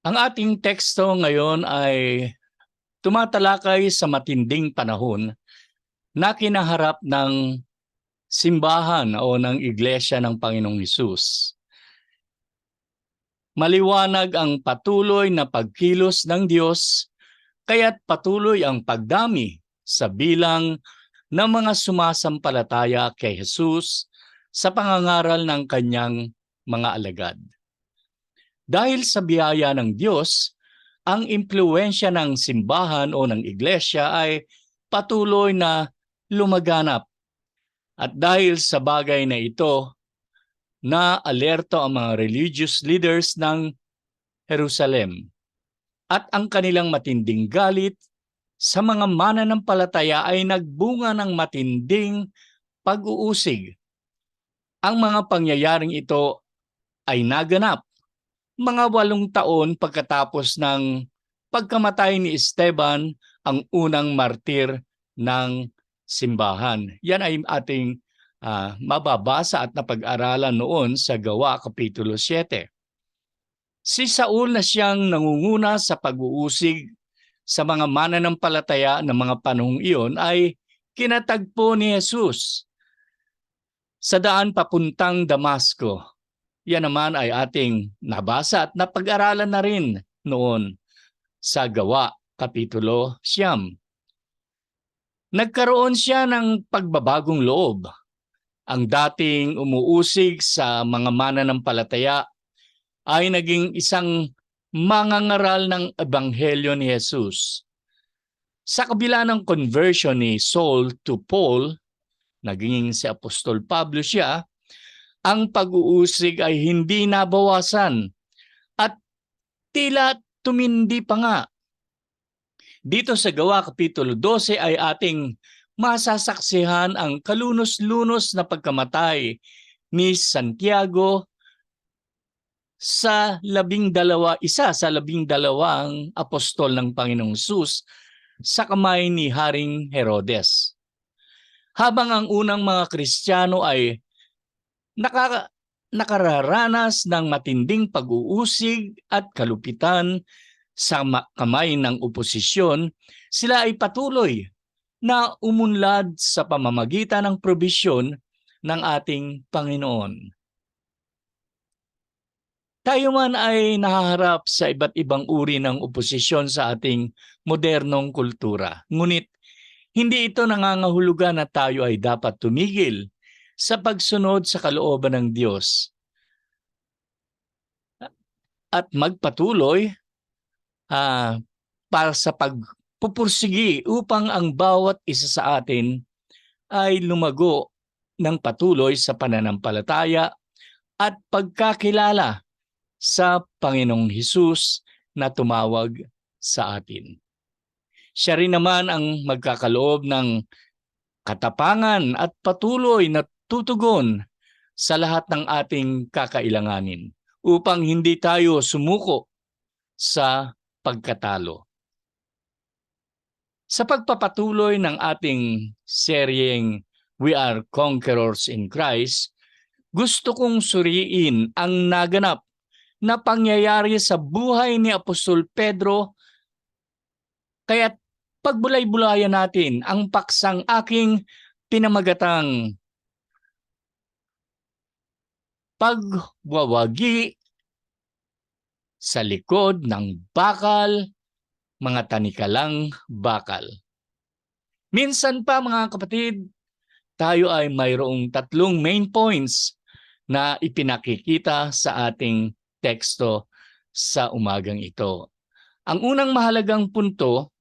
Ang ating teksto ngayon ay tumatalakay sa matinding panahon na kinaharap ng simbahan o ng iglesia ng Panginoong Hesus. Maliwanag ang patuloy na pagkilos ng Diyos kaya't patuloy ang pagdami sa bilang ng mga sumasampalataya kay Jesus sa pangangaral ng kanyang mga alagad. Dahil sa biyaya ng Diyos, ang impluensya ng simbahan o ng iglesia ay patuloy na lumaganap. At dahil sa bagay na ito, na alerto ang mga religious leaders ng Jerusalem at ang kanilang matinding galit sa mga mananampalataya ay nagbunga ng matinding pag-uusig. Ang mga pangyayaring ito ay naganap mga walong taon pagkatapos ng pagkamatay ni Esteban, ang unang martir ng simbahan. Yan ay ating uh, mababasa at napag-aralan noon sa Gawa Kapitulo 7. Si Saul na siyang nangunguna sa pag-uusig sa mga mananampalataya ng mga panahong iyon ay kinatagpo ni Jesus sa daan papuntang Damasco yan naman ay ating nabasa at napag-aralan na rin noon sa Gawa, Kapitulo Siyam. Nagkaroon siya ng pagbabagong loob. Ang dating umuusig sa mga mananampalataya ay naging isang mangangaral ng Ebanghelyo ni Jesus. Sa kabila ng conversion ni Saul to Paul, naging si Apostol Pablo siya, ang pag-uusig ay hindi nabawasan at tila tumindi pa nga. Dito sa Gawa Kapitulo 12 ay ating masasaksihan ang kalunos-lunos na pagkamatay ni Santiago sa labing dalawa, isa sa labing dalawang apostol ng Panginoong Sus sa kamay ni Haring Herodes. Habang ang unang mga Kristiyano ay nakaka nakararanas ng matinding pag-uusig at kalupitan sa kamay ng oposisyon, sila ay patuloy na umunlad sa pamamagitan ng probisyon ng ating Panginoon. Tayo man ay nahaharap sa iba't ibang uri ng oposisyon sa ating modernong kultura. Ngunit hindi ito nangangahulugan na tayo ay dapat tumigil sa pagsunod sa kalooban ng Diyos at magpatuloy uh, para sa pagpupursigi upang ang bawat isa sa atin ay lumago ng patuloy sa pananampalataya at pagkakilala sa Panginoong Hesus na tumawag sa atin. Siya rin naman ang magkakaloob ng katapangan at patuloy na tutugon sa lahat ng ating kakailanganin upang hindi tayo sumuko sa pagkatalo. Sa pagpapatuloy ng ating seryeng We Are Conquerors in Christ, gusto kong suriin ang naganap na pangyayari sa buhay ni Apostol Pedro kaya pagbulay-bulayan natin ang paksang aking pinamagatang pagwawagi sa likod ng bakal, mga tanikalang bakal. Minsan pa mga kapatid, tayo ay mayroong tatlong main points na ipinakikita sa ating teksto sa umagang ito. Ang unang mahalagang punto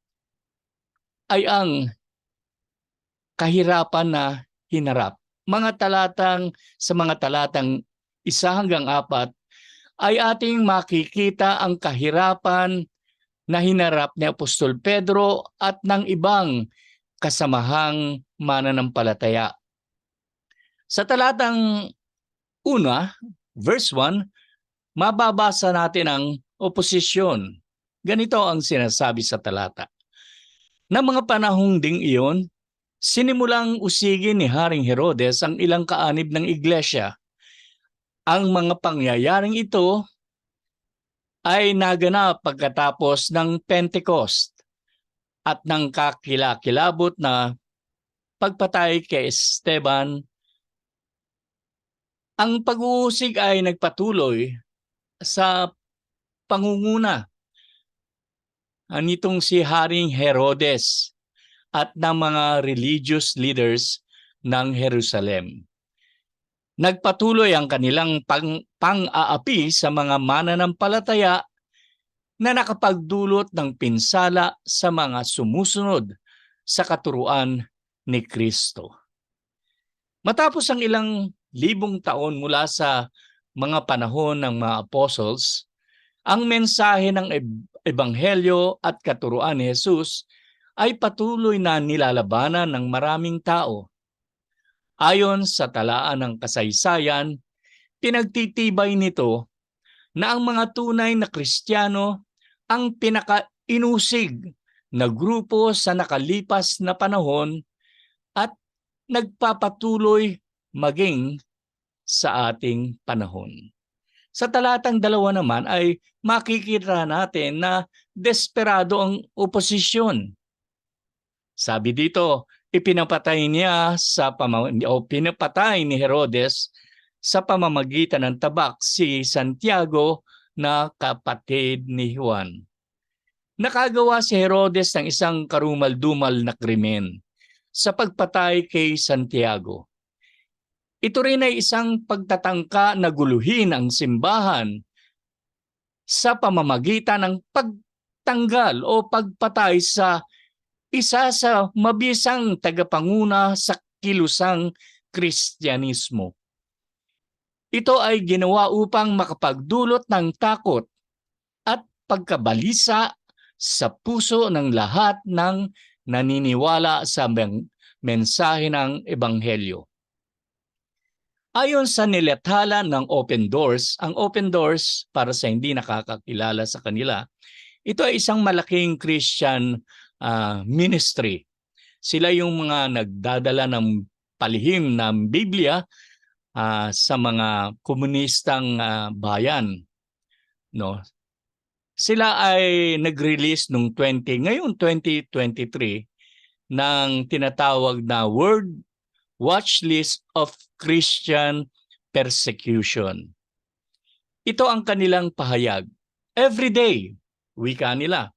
ay ang kahirapan na hinarap. Mga talatang sa mga talatang isa hanggang apat, ay ating makikita ang kahirapan na hinarap ni Apostol Pedro at ng ibang kasamahang mananampalataya. Sa talatang una, verse 1, mababasa natin ang oposisyon. Ganito ang sinasabi sa talata. Na mga panahong ding iyon, sinimulang usigin ni Haring Herodes ang ilang kaanib ng iglesia ang mga pangyayaring ito ay naganap pagkatapos ng Pentecost at ng kakilakilabot na pagpatay kay Esteban. Ang pag-uusig ay nagpatuloy sa pangunguna nitong si Haring Herodes at ng mga religious leaders ng Jerusalem. Nagpatuloy ang kanilang pang, pang-aapi sa mga mananampalataya na nakapagdulot ng pinsala sa mga sumusunod sa katuruan ni Kristo. Matapos ang ilang libong taon mula sa mga panahon ng mga apostles, ang mensahe ng eb- ebanghelyo at katuruan ni Jesus ay patuloy na nilalabanan ng maraming tao. Ayon sa talaan ng kasaysayan, pinagtitibay nito na ang mga tunay na Kristiyano ang pinakainusig na grupo sa nakalipas na panahon at nagpapatuloy maging sa ating panahon. Sa talatang dalawa naman ay makikita natin na desperado ang oposisyon. Sabi dito, ipinapatay niya sa pamam- o pinapatay ni Herodes sa pamamagitan ng tabak si Santiago na kapatid ni Juan. Nakagawa si Herodes ng isang karumal-dumal na krimen sa pagpatay kay Santiago. Ito rin ay isang pagtatangka na guluhin ang simbahan sa pamamagitan ng pagtanggal o pagpatay sa isa sa mabisang tagapanguna sa kilusang Kristyanismo. Ito ay ginawa upang makapagdulot ng takot at pagkabalisa sa puso ng lahat ng naniniwala sa men- mensahe ng Ebanghelyo. Ayon sa nilathala ng Open Doors, ang Open Doors, para sa hindi nakakakilala sa kanila, ito ay isang malaking Christian ah, ministry. Sila yung mga nagdadala ng palihim ng Biblia ah, sa mga komunistang ah, bayan. No? Sila ay nag-release nung 20, ngayon 2023 ng tinatawag na World Watch List of Christian Persecution. Ito ang kanilang pahayag. Every day, wika nila,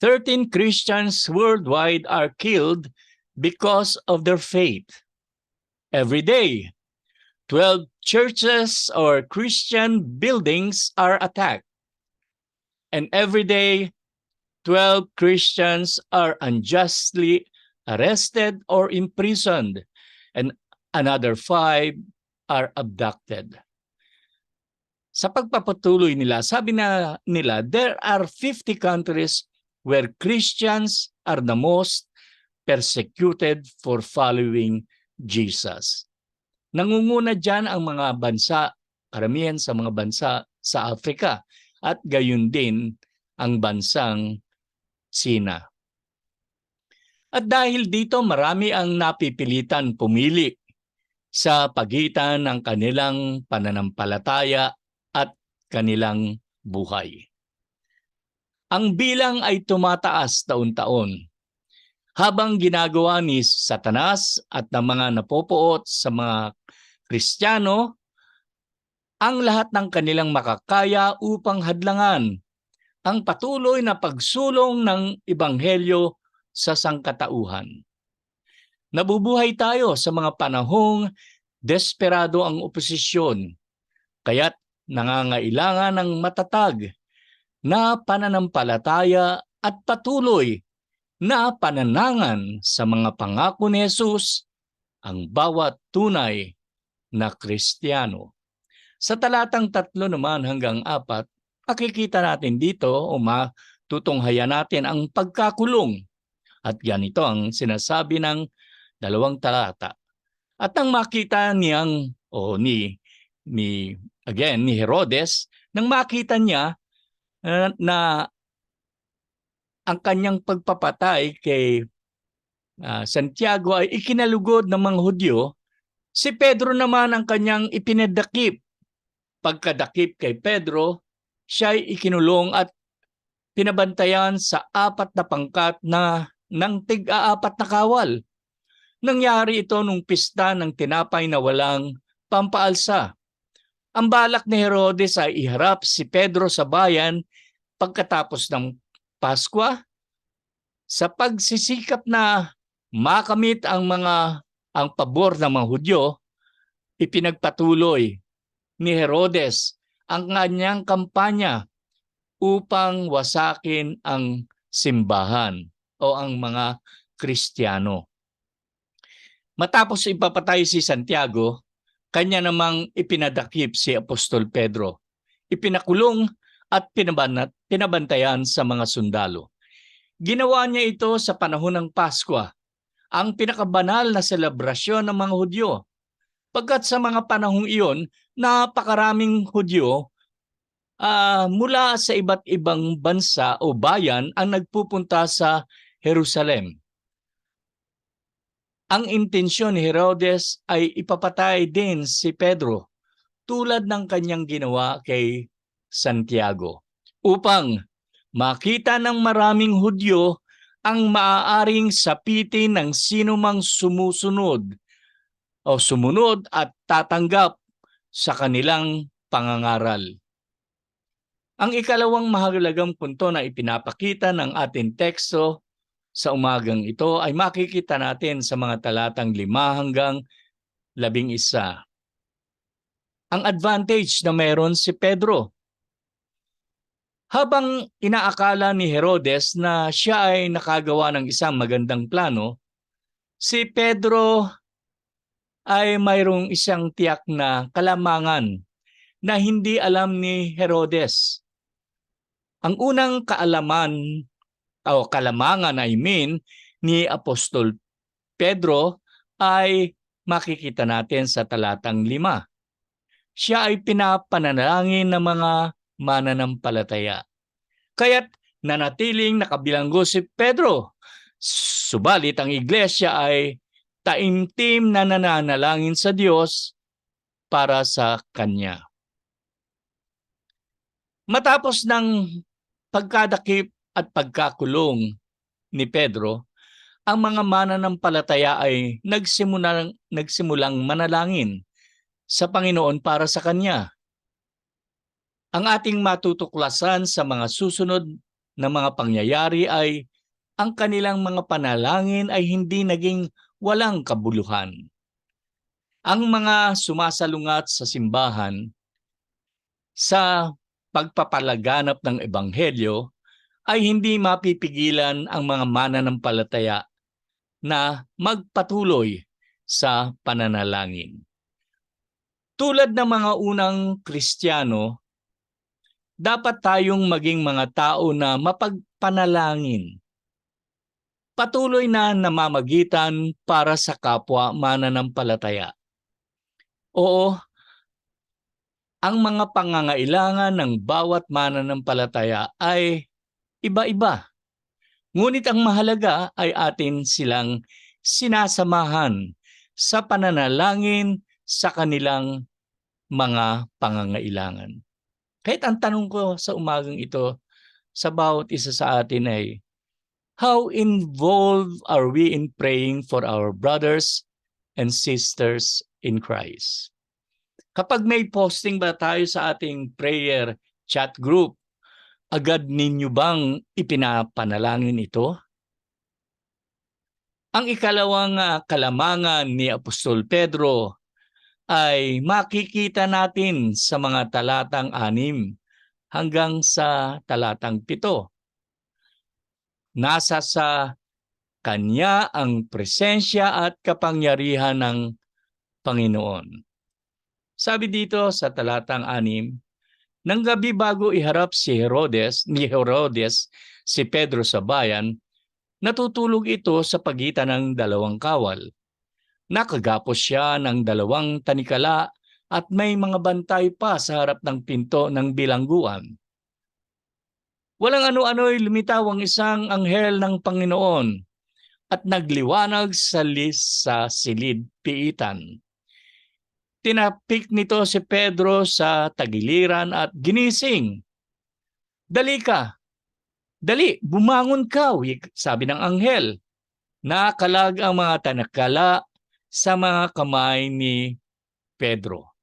13 Christians worldwide are killed because of their faith. Every day, 12 churches or Christian buildings are attacked. And every day, 12 Christians are unjustly arrested or imprisoned, and another five are abducted. Sa pagpapatuloy nila, sabi na nila, there are 50 countries where Christians are the most persecuted for following Jesus. Nangunguna dyan ang mga bansa, karamihan sa mga bansa sa Africa at gayon din ang bansang Sina. At dahil dito marami ang napipilitan pumili sa pagitan ng kanilang pananampalataya at kanilang buhay. Ang bilang ay tumataas taon-taon habang ginagawa ni Satanas at ng mga napopoot sa mga Kristiyano ang lahat ng kanilang makakaya upang hadlangan ang patuloy na pagsulong ng Ebanghelyo sa sangkatauhan. Nabubuhay tayo sa mga panahong desperado ang oposisyon, kaya't nangangailangan ng matatag na pananampalataya at patuloy na pananangan sa mga pangako ni Jesus ang bawat tunay na Kristiyano. Sa talatang tatlo naman hanggang apat, makikita natin dito o matutunghayan natin ang pagkakulong. At ganito ang sinasabi ng dalawang talata. At nang makita niyang o ni ni again ni Herodes nang makita niya na, ang kanyang pagpapatay kay ah, Santiago ay ikinalugod ng mga Hudyo, si Pedro naman ang kanyang ipinadakip. Pagkadakip kay Pedro, siya ay ikinulong at pinabantayan sa apat na pangkat na ng tig-aapat na kawal. Nangyari ito nung pista ng tinapay na walang pampaalsa. Ang balak ni Herodes ay iharap si Pedro sa bayan pagkatapos ng Paskwa sa pagsisikap na makamit ang mga ang pabor ng mga Hudyo, ipinagpatuloy ni Herodes ang kanyang kampanya upang wasakin ang simbahan o ang mga Kristiyano. Matapos ipapatay si Santiago, kanya namang ipinadakip si Apostol Pedro. Ipinakulong at pinabanat, pinabantayan sa mga sundalo. Ginawa niya ito sa panahon ng Paskwa, ang pinakabanal na selebrasyon ng mga Hudyo. Pagkat sa mga panahong iyon, napakaraming Hudyo ah, mula sa iba't ibang bansa o bayan ang nagpupunta sa Jerusalem. Ang intensyon ni Herodes ay ipapatay din si Pedro tulad ng kanyang ginawa kay Santiago upang makita ng maraming Hudyo ang maaaring sapitin ng sinumang sumusunod o sumunod at tatanggap sa kanilang pangangaral. Ang ikalawang mahalagang punto na ipinapakita ng ating teksto sa umagang ito ay makikita natin sa mga talatang lima hanggang labing isa. Ang advantage na meron si Pedro. Habang inaakala ni Herodes na siya ay nakagawa ng isang magandang plano, si Pedro ay mayroong isang tiyak na kalamangan na hindi alam ni Herodes. Ang unang kaalaman o kalamangan I mean ni Apostol Pedro ay makikita natin sa talatang lima. Siya ay pinapanalangin ng mga mananampalataya. Kaya't nanatiling nakabilanggo si Pedro. Subalit ang iglesia ay taimtim na nananalangin sa Diyos para sa Kanya. Matapos ng pagkadakip at pagkakulong ni Pedro, ang mga mananampalataya ay nagsimulang, nagsimulang manalangin sa Panginoon para sa Kanya. Ang ating matutuklasan sa mga susunod na mga pangyayari ay ang kanilang mga panalangin ay hindi naging walang kabuluhan. Ang mga sumasalungat sa simbahan sa pagpapalaganap ng ebanghelyo ay hindi mapipigilan ang mga mananampalataya na magpatuloy sa pananalangin. Tulad ng mga unang Kristiyano, dapat tayong maging mga tao na mapagpanalangin. Patuloy na namamagitan para sa kapwa mananampalataya. Oo, ang mga pangangailangan ng bawat mananampalataya ay iba-iba. Ngunit ang mahalaga ay atin silang sinasamahan sa pananalangin sa kanilang mga pangangailangan. Kahit ang tanong ko sa umagang ito sa bawat isa sa atin ay, how involved are we in praying for our brothers and sisters in Christ? Kapag may posting ba tayo sa ating prayer chat group, agad ninyo bang ipinapanalangin ito? Ang ikalawang uh, kalamangan ni Apostol Pedro ay makikita natin sa mga talatang anim hanggang sa talatang pito. Nasa sa kanya ang presensya at kapangyarihan ng Panginoon. Sabi dito sa talatang anim, nang gabi bago iharap si Herodes, ni Herodes si Pedro sa bayan, natutulog ito sa pagitan ng dalawang kawal. Nakagapos siya ng dalawang tanikala at may mga bantay pa sa harap ng pinto ng bilangguan. Walang ano-ano'y lumitaw ang isang anghel ng Panginoon at nagliwanag sa lis sa silid piitan tinapik nito si Pedro sa tagiliran at ginising. Dali ka. Dali, bumangon ka, sabi ng anghel. Nakalag ang mga tanakala sa mga kamay ni Pedro.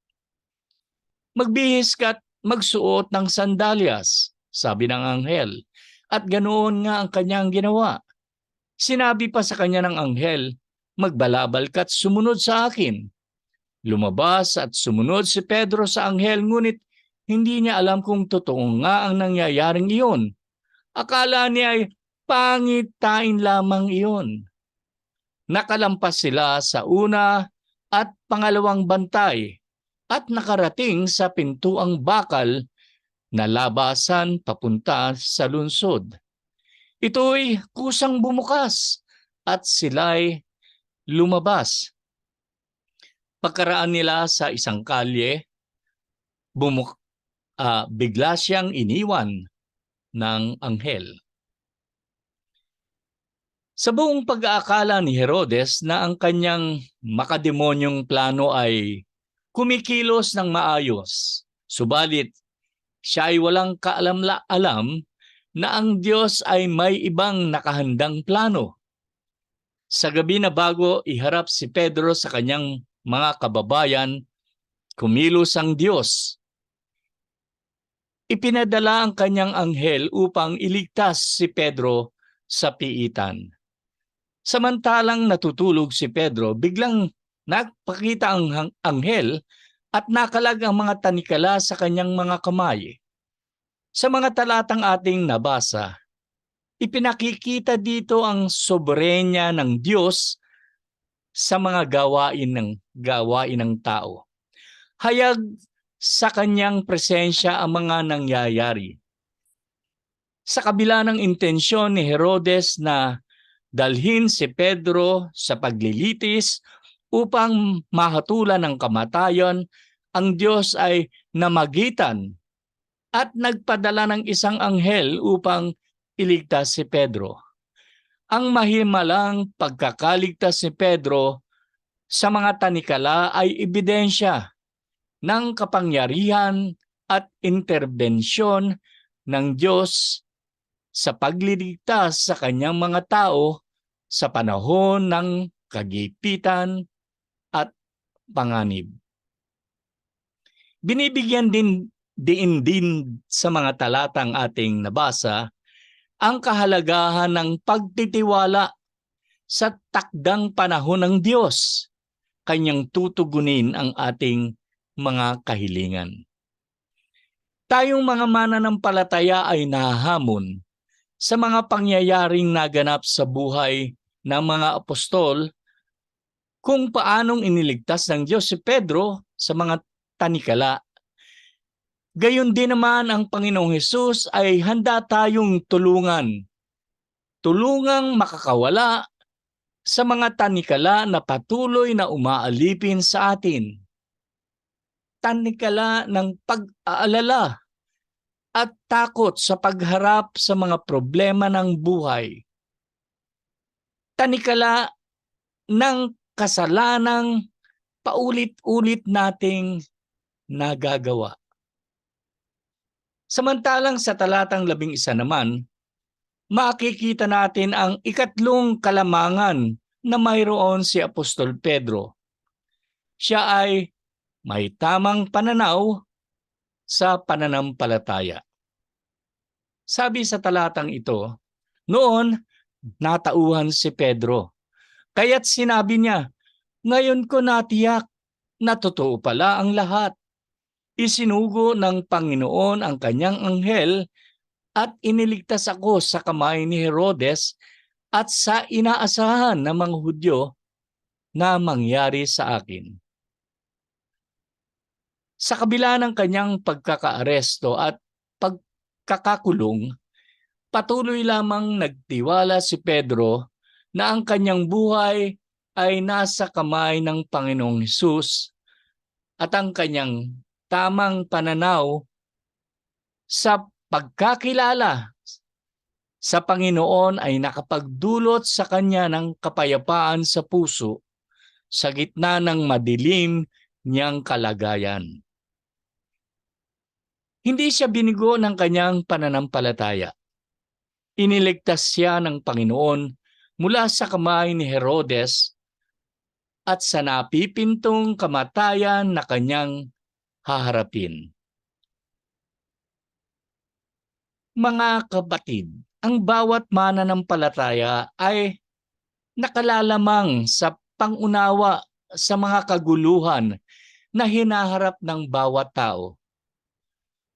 Magbihis ka magsuot ng sandalyas, sabi ng anghel. At ganoon nga ang kanyang ginawa. Sinabi pa sa kanya ng anghel, magbalabal ka at sumunod sa akin. Lumabas at sumunod si Pedro sa anghel ngunit hindi niya alam kung totoo nga ang nangyayaring iyon. Akala niya ay pangitain lamang iyon. Nakalampas sila sa una at pangalawang bantay at nakarating sa pintuang bakal na labasan papunta sa lunsod. Ito'y kusang bumukas at sila'y lumabas. Pagkaraan nila sa isang kalye, bumuk ah, bigla siyang iniwan ng anghel. Sa buong pag-aakala ni Herodes na ang kanyang makademonyong plano ay kumikilos ng maayos, subalit siya ay walang kaalam-alam na ang Diyos ay may ibang nakahandang plano. Sa gabi na bago iharap si Pedro sa kanyang mga kababayan, kumilos ang Diyos. Ipinadala ang kanyang anghel upang iligtas si Pedro sa piitan. Samantalang natutulog si Pedro, biglang nagpakita ang anghel at nakalag ang mga tanikala sa kanyang mga kamay. Sa mga talatang ating nabasa, ipinakikita dito ang soberenya ng Diyos sa mga gawain ng gawain ng tao. Hayag sa kanyang presensya ang mga nangyayari. Sa kabila ng intensyon ni Herodes na dalhin si Pedro sa paglilitis upang mahatulan ng kamatayan, ang Diyos ay namagitan at nagpadala ng isang anghel upang iligtas si Pedro. Ang mahimalang pagkakaligtas ni Pedro sa mga tanikala ay ebidensya ng kapangyarihan at interbensyon ng Diyos sa pagliligtas sa kanyang mga tao sa panahon ng kagipitan at panganib. Binibigyan din diin din sa mga talatang ating nabasa ang kahalagahan ng pagtitiwala sa takdang panahon ng Diyos. Kanyang tutugunin ang ating mga kahilingan. Tayong mga mananampalataya ay nahahamon sa mga pangyayaring naganap sa buhay ng mga apostol kung paanong iniligtas ng Diyos si Pedro sa mga tanikala. Gayon din naman ang Panginoong Hesus ay handa tayong tulungan. Tulungang makakawala sa mga tanikala na patuloy na umaalipin sa atin. Tanikala ng pag-aalala at takot sa pagharap sa mga problema ng buhay. Tanikala ng kasalanang paulit-ulit nating nagagawa. Samantalang sa talatang labing isa naman, makikita natin ang ikatlong kalamangan na mayroon si Apostol Pedro. Siya ay may tamang pananaw sa pananampalataya. Sabi sa talatang ito, noon natauhan si Pedro. Kaya't sinabi niya, ngayon ko natiyak na totoo pala ang lahat. Isinugo ng Panginoon ang kanyang anghel at iniligtas ako sa kamay ni Herodes at sa inaasahan ng mga Hudyo na mangyari sa akin. Sa kabila ng kanyang pagkakaaresto at pagkakakulong, patuloy lamang nagtiwala si Pedro na ang kanyang buhay ay nasa kamay ng Panginoong Hesus at ang kanyang tamang pananaw sa pagkakilala sa Panginoon ay nakapagdulot sa kanya ng kapayapaan sa puso sa gitna ng madilim niyang kalagayan. Hindi siya binigo ng kanyang pananampalataya. Iniligtas siya ng Panginoon mula sa kamay ni Herodes at sa napipintong kamatayan na kanyang haharapin. Mga kapatid, ang bawat mananampalataya ay nakalalamang sa pangunawa sa mga kaguluhan na hinaharap ng bawat tao.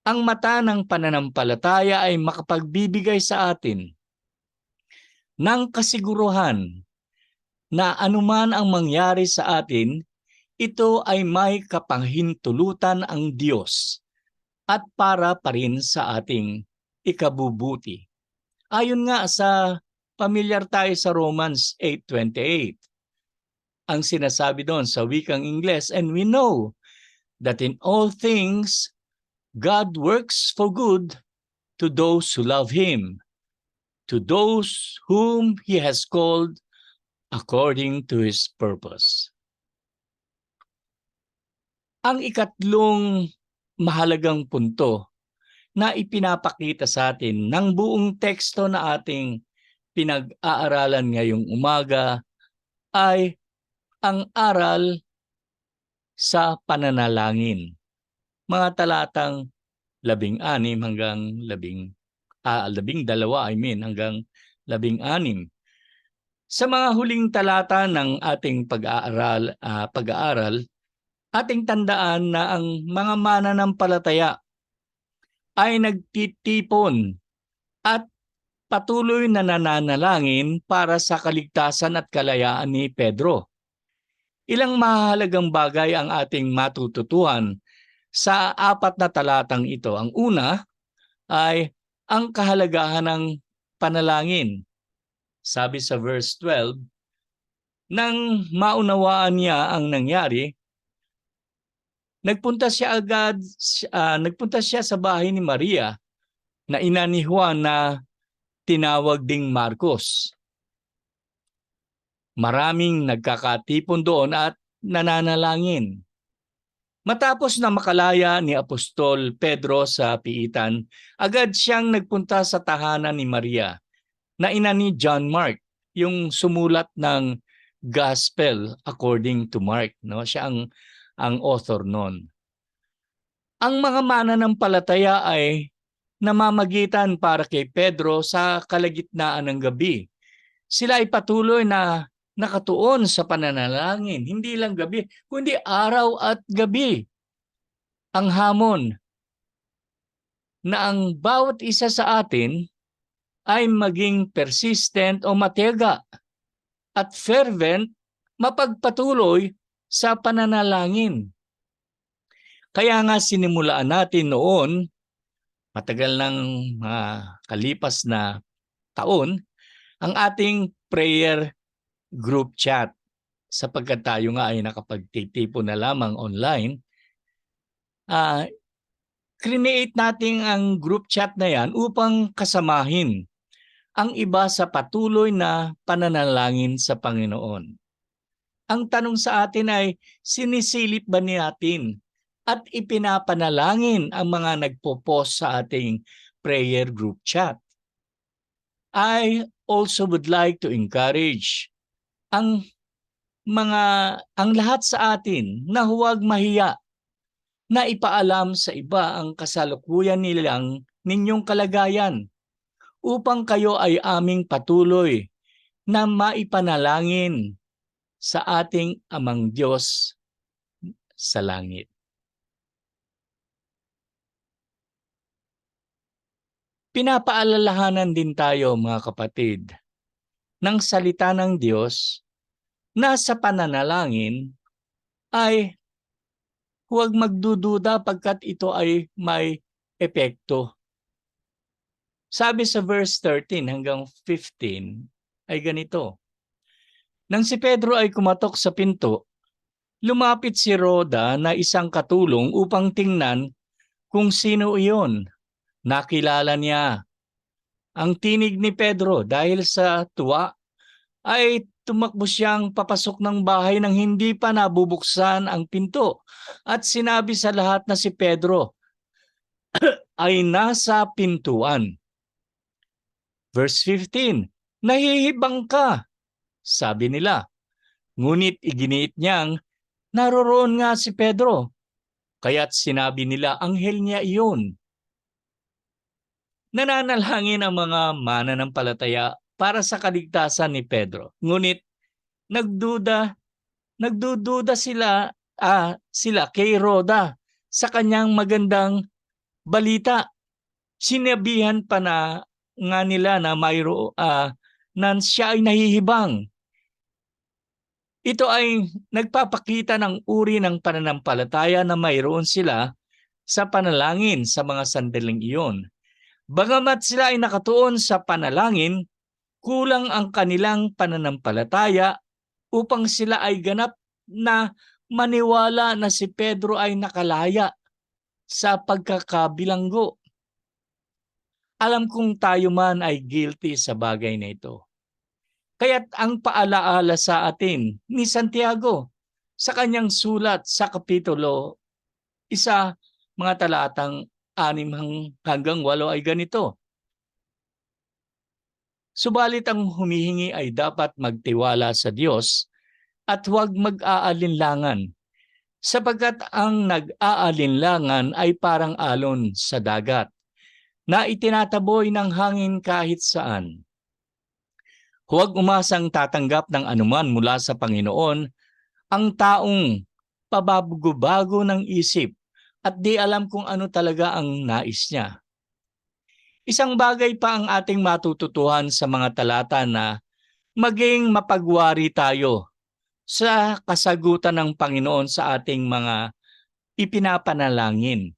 Ang mata ng pananampalataya ay makapagbibigay sa atin ng kasiguruhan na anuman ang mangyari sa atin, ito ay may kapanghintulutan ang Diyos at para pa rin sa ating ikabubuti. Ayon nga sa pamilyar tayo sa Romans 8.28, ang sinasabi doon sa wikang Ingles, and we know that in all things God works for good to those who love Him, to those whom He has called according to His purpose. Ang ikatlong mahalagang punto na ipinapakita sa atin ng buong teksto na ating pinag-aaralan ngayong umaga ay ang aral sa pananalangin. Mga talatang labing anim hanggang labing, ah, labing dalawa, I mean, hanggang labing anim. Sa mga huling talata ng ating pag-aaral, ah, pag-aaral, ating tandaan na ang mga mananampalataya ay nagtitipon at patuloy na nananalangin para sa kaligtasan at kalayaan ni Pedro. Ilang mahalagang bagay ang ating matututuhan sa apat na talatang ito. Ang una ay ang kahalagahan ng panalangin. Sabi sa verse 12, nang maunawaan niya ang nangyari, nagpunta siya agad, uh, nagpunta siya sa bahay ni Maria na ina ni Juan na tinawag ding Marcos. Maraming nagkakatipon doon at nananalangin. Matapos na makalaya ni Apostol Pedro sa piitan, agad siyang nagpunta sa tahanan ni Maria na ina ni John Mark, yung sumulat ng Gospel according to Mark. No? Siya ang, ang author noon. Ang mga mananampalataya ay namamagitan para kay Pedro sa kalagitnaan ng gabi. Sila ay patuloy na nakatuon sa pananalangin. Hindi lang gabi, kundi araw at gabi. Ang hamon na ang bawat isa sa atin ay maging persistent o matyaga at fervent mapagpatuloy sa pananalangin. Kaya nga sinimulaan natin noon, matagal ng uh, kalipas na taon, ang ating prayer group chat sapagkat tayo nga ay nakapagtitipo na lamang online, uh, create natin ang group chat na yan upang kasamahin ang iba sa patuloy na pananalangin sa Panginoon. Ang tanong sa atin ay, sinisilip ba natin at ipinapanalangin ang mga nagpo-post sa ating prayer group chat? I also would like to encourage ang mga ang lahat sa atin na huwag mahiya na ipaalam sa iba ang kasalukuyan nilang ninyong kalagayan upang kayo ay aming patuloy na maipanalangin sa ating amang Diyos sa langit. Pinapaalalahanan din tayo mga kapatid ng salita ng Diyos na sa pananalangin ay huwag magdududa pagkat ito ay may epekto. Sabi sa verse 13 hanggang 15 ay ganito. Nang si Pedro ay kumatok sa pinto, lumapit si Roda na isang katulong upang tingnan kung sino iyon. Nakilala niya ang tinig ni Pedro dahil sa tuwa ay tumakbo siyang papasok ng bahay nang hindi pa nabubuksan ang pinto at sinabi sa lahat na si Pedro ay nasa pintuan. Verse 15, Nahihibang ka, sabi nila. Ngunit iginiit niyang, naroroon nga si Pedro. Kaya't sinabi nila, anghel niya iyon. Nananalangin ang mga mananampalataya para sa kaligtasan ni Pedro. Ngunit nagduda, nagdududa sila, ah, sila kay Roda sa kanyang magandang balita. Sinabihan pa na nga nila na mayro ah, na siya ay nahihibang. Ito ay nagpapakita ng uri ng pananampalataya na mayroon sila sa panalangin sa mga sandaling iyon. Bagamat sila ay nakatuon sa panalangin, kulang ang kanilang pananampalataya upang sila ay ganap na maniwala na si Pedro ay nakalaya sa pagkakabilanggo. Alam kong tayo man ay guilty sa bagay na ito. Kaya't ang paalaala sa atin ni Santiago sa kanyang sulat sa Kapitulo isa mga talatang anim hanggang walo ay ganito. Subalit ang humihingi ay dapat magtiwala sa Diyos at huwag mag-aalinlangan sapagkat ang nag-aalinlangan ay parang alon sa dagat na itinataboy ng hangin kahit saan. Huwag umasang tatanggap ng anuman mula sa Panginoon ang taong pabago-bago ng isip at di alam kung ano talaga ang nais niya. Isang bagay pa ang ating matututuhan sa mga talata na maging mapagwari tayo sa kasagutan ng Panginoon sa ating mga ipinapanalangin.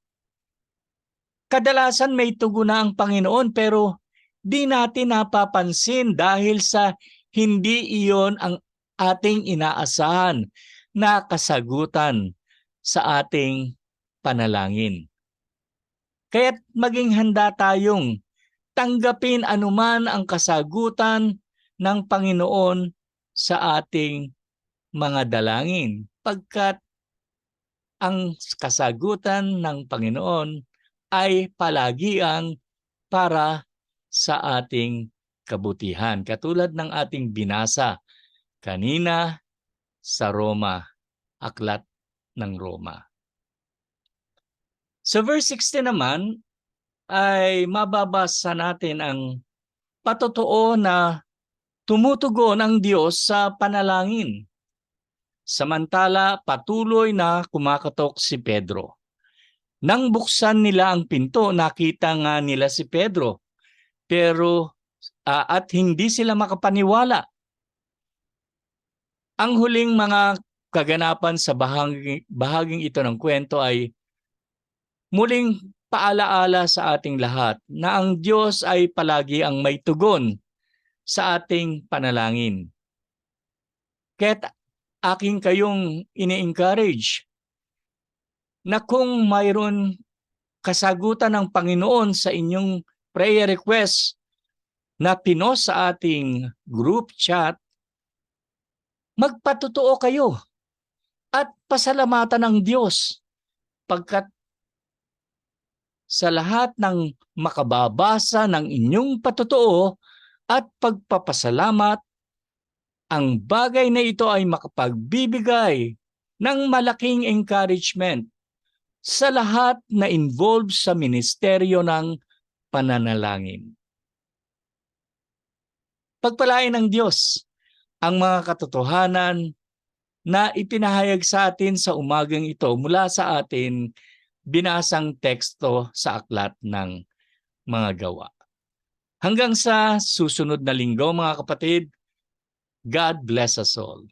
Kadalasan may tugon na ang Panginoon pero di natin napapansin dahil sa hindi iyon ang ating inaasahan na kasagutan sa ating panalangin. Kaya't maging handa tayong tanggapin anuman ang kasagutan ng Panginoon sa ating mga dalangin pagkat ang kasagutan ng Panginoon ay palagi ang para sa ating kabutihan. Katulad ng ating binasa kanina sa Roma, aklat ng Roma. Sa verse 16 naman ay mababasa natin ang patotoo na tumutugon ang Diyos sa panalangin. Samantala patuloy na kumakatok si Pedro. Nang buksan nila ang pinto, nakita nga nila si Pedro. Pero uh, at hindi sila makapaniwala. Ang huling mga kaganapan sa bahagi, bahaging ito ng kwento ay muling paalaala sa ating lahat na ang Diyos ay palagi ang may tugon sa ating panalangin. Kaya't aking kayong ini-encourage na kung mayroon kasagutan ng Panginoon sa inyong prayer request na pinos sa ating group chat, magpatotoo kayo at pasalamatan ng Diyos pagkat sa lahat ng makababasa ng inyong patotoo at pagpapasalamat, ang bagay na ito ay makapagbibigay ng malaking encouragement sa lahat na involved sa ministeryo ng pananalangin. Pagpalain ng Diyos ang mga katotohanan na ipinahayag sa atin sa umagang ito mula sa atin binasang teksto sa aklat ng mga gawa. Hanggang sa susunod na linggo mga kapatid, God bless us all.